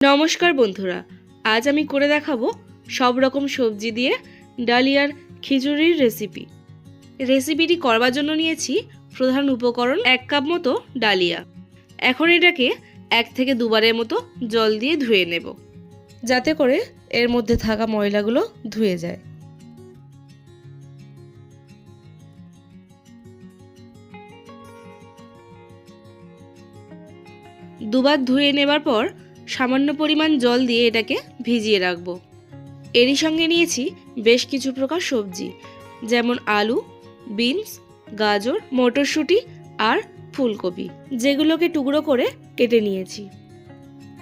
নমস্কার বন্ধুরা, আজ আমি করে দেখাবো সব রকম সবজি দিয়ে ডালিয়ার খিচুড়ির রেসিপি রেসিপিটি করবার জন্য নিয়েছি প্রধান উপকরণ এক কাপ মতো ডালিয়া। এখন এটাকে এক থেকে দুবারের মতো জল দিয়ে ধুয়ে নেব, যাতে করে এর মধ্যে থাকা ময়লাগুলো ধুয়ে যায়। দুবার ধুয়ে নেবার পর সামান্য পরিমাণ জল দিয়ে এটাকে ভিজিয়ে রাখব। এরই সঙ্গে নিয়েছি বেশ কিছু প্রকার সবজি, যেমন আলু, বিনস, গাজর, মটরশুঁটি আর ফুলকপি, যেগুলোকে টুকরো করে কেটে নিয়েছি।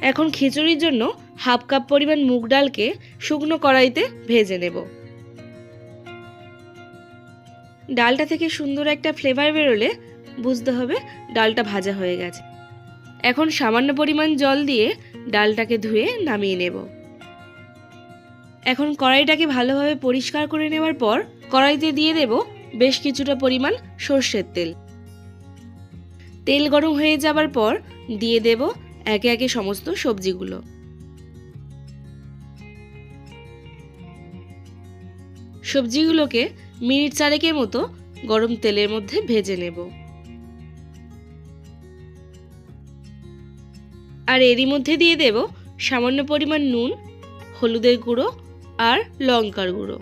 এখন খিচুড়ির জন্য হাফ কাপ পরিমাণ মুগ ডালকে শুকনো কড়াইতে ভেজে নেব। ডালটা থেকে সুন্দর একটা ফ্লেভার বেরোলে বুঝতে হবে ডালটা ভাজা হয়ে গেছে। এখন সামান্য পরিমাণ জল দিয়ে ডালটাকে ধুয়ে নামিয়ে নেব। এখন কড়াইটাকে ভালোভাবে পরিষ্কার করে নেওয়ার পর কড়াইতে দিয়ে দেব বেশ কিছুটা পরিমাণ সর্ষের তেল। তেল গরম হয়ে যাবার পর দিয়ে দেব একে একে সমস্ত সবজিগুলো। সবজিগুলোকে মিনিট চারেকের মতো গরম তেলের মধ্যে ভেজে নেব। আর এরই মধ্যে দিয়ে দেব সামান্য পরিমাণ নুন, হলুদের গুঁড়ো আর লঙ্কার গুঁড়ো।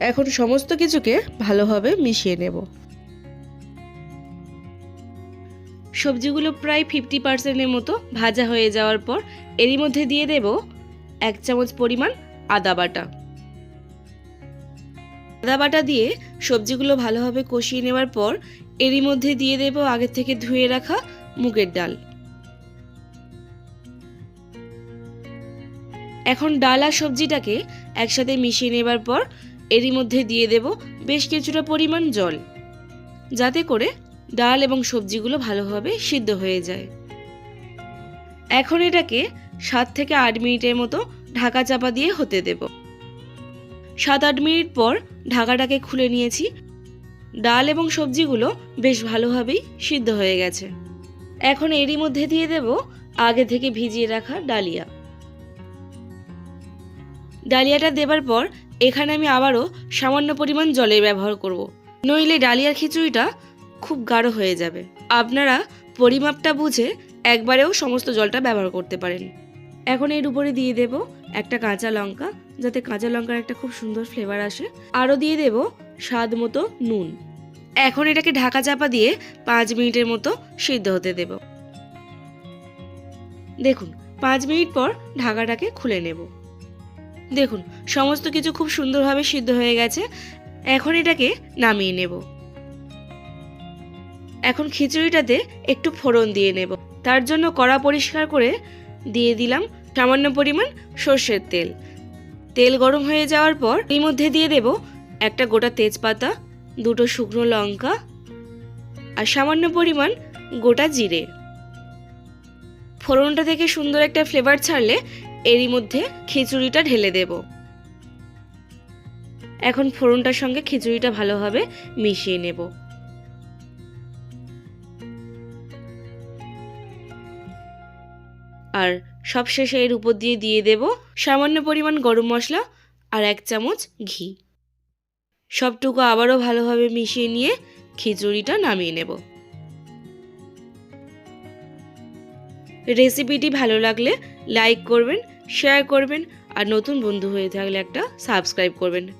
এখন সমস্ত কিছুকে ভালোভাবে মিশিয়ে নেব। সবজিগুলো প্রায় ফিফটি পার্সেন্টের মতো ভাজা হয়ে যাওয়ার পর এরই মধ্যে দিয়ে দেব এক চামচ পরিমাণ আদা বাটা। আদা বাটা দিয়ে সবজিগুলো ভালোভাবে কষিয়ে নেওয়ার পর এরই মধ্যে দিয়ে দেব আগে থেকে ধুয়ে রাখা মুগের ডাল। এখন ডাল আর সবজিটাকে একসাথে মিশিয়ে নেবার পর এরই মধ্যে দিয়ে দেব বেশ কিছুটা পরিমাণ জল। যাতে করে ডাল এবং সবজিগুলো ভালোভাবে সিদ্ধ হয়ে যায়। এখন এটাকে সাত থেকে আট মিনিটের মতো ঢাকা চাপা দিয়ে হতে দেব। সাত আট মিনিট পর ঢাকাটাকে খুলে নিয়েছি। ডাল এবং সবজিগুলো বেশ ভালোভাবেই সিদ্ধ হয়ে গেছে। এখন এরই মধ্যে দিয়ে দেব আগে থেকে ভিজিয়ে রাখা ডালিয়া। ডালিয়াটা দেবার পর এখানে আমি আবারও সামান্য পরিমাণ জলের ব্যবহার করব। নইলে ডালিয়ার খিচুড়িটা খুব গাঢ় হয়ে যাবে। আপনারা পরিমাপটা বুঝে একবারেও সমস্ত জলটা ব্যবহার করতে পারেন। এখন এর উপরে দিয়ে দেব একটা কাঁচা লঙ্কা, যাতে কাঁচা লঙ্কার একটা খুব সুন্দর ফ্লেভার আসে। আরও দিয়ে দেব স্বাদ মতো নুন। এখন এটাকে ঢাকা চাপা দিয়ে পাঁচ মিনিটের মতো সিদ্ধ হতে দেব। দেখুন, পাঁচ মিনিট পর ঢাকাটাকে খুলে নেব। দেখুন, সমস্ত কিছু খুব সুন্দরভাবে সিদ্ধ হয়ে গেছে। এখন এটাকে নামিয়ে নেব। এখন খিচুড়িটাতে একটু ফোড়ন দিয়ে নেব। তার জন্য কড়া পরিষ্কার করে দিয়ে দিলাম সামান্য পরিমাণ সর্ষের তেল। তেল গরম হয়ে যাওয়ার পর এর মধ্যে দিয়ে দেব একটা গোটা তেজপাতা, দুটো শুকনো লঙ্কা আর সামান্য পরিমাণ গোটা জিরে। ফোড়নটা থেকে সুন্দর একটা ফ্লেভার ছাড়লে এরই মধ্যে খিচুড়িটা ঢেলে দেব। এখন ফোড়নটার সঙ্গে খিচুড়িটা ভালোভাবে মিশিয়ে নেব। আর সবশেষে এর উপর দিয়ে দিয়ে দেব সামান্য পরিমাণ গরম মশলা আর এক চামচ ঘি। সবটুকু আবারও ভালোভাবে মিশিয়ে নিয়ে খিচুড়িটা নামিয়ে নেব। রেসিপিটি ভালো লাগলে লাইক করবেন শেয়ার করবেন আর নতুন বন্ধু হয়ে থাকলে একটা সাবস্ক্রাইব করবেন।